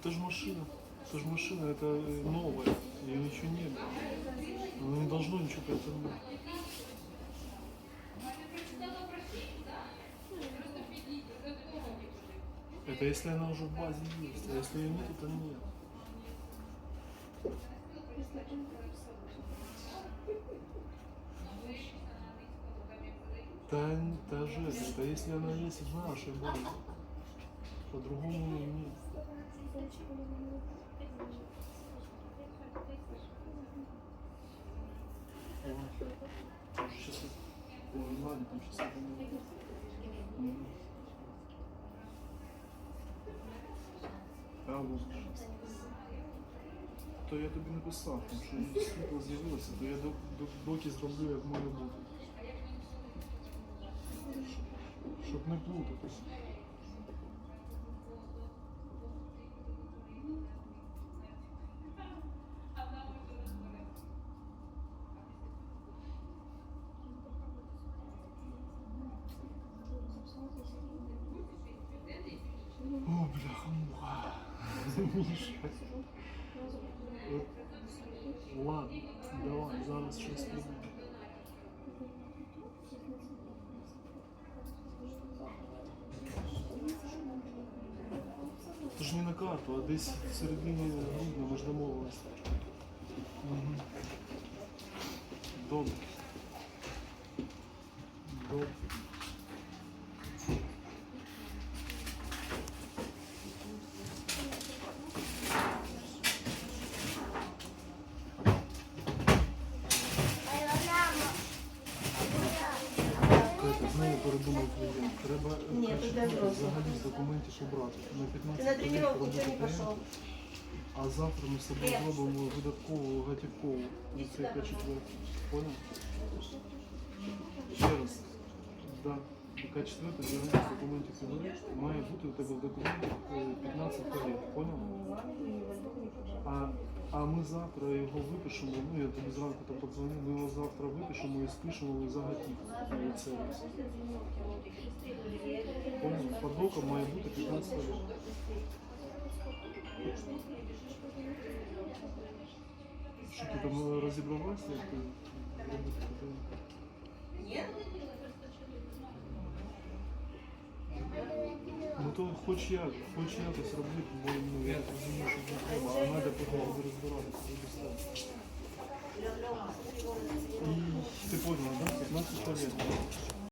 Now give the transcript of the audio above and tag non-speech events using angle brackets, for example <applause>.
Это же машина. Это же машина, это э, новая. Ее ничего нет. Оно не должно ничего поэтому. Это если она уже в базе есть, а если ее нет, то нет. Та, та же, это если она есть в нашей базе. По-другому. Сейчас Ой, ладно, там сейчас это не Мгм. А, вот То я тобі написав, тому що світло з'явилося, то я док- док- доки зроблю, як має бути. Щоб не плутатись. О, бляха-муха. <laughs> Міша. Ладно, давай, зараз щось придумаємо. Це ж не на карту, а десь в середині грудня ми ж домовилися. Мгм. Добре. Добре. Знову передумав клієнт. Треба е, Ні, краще тут я взагалі з документів обрати. На 15 Ти на хвилин тренировку не пішов? А завтра ми з тобою зробимо видаткову готівкову. Іди Це сюди, яка будь четверта. Понял? Ще раз. Да. Яка четверта, 90 документів собери. Має бути у тебе в документах е, 15 хвилин. Понял? А, а ми завтра його випишемо, ну я тобі зранку там подзвонив, ми його завтра випишемо і спишемо за готівку. на сервіс. Понял? Под боком має бути 15 хвилин. Що ти там розібралася? як То хоч як, хоч якось робити, бо ну, я розумію, що не треба, а треба потім розбиратися.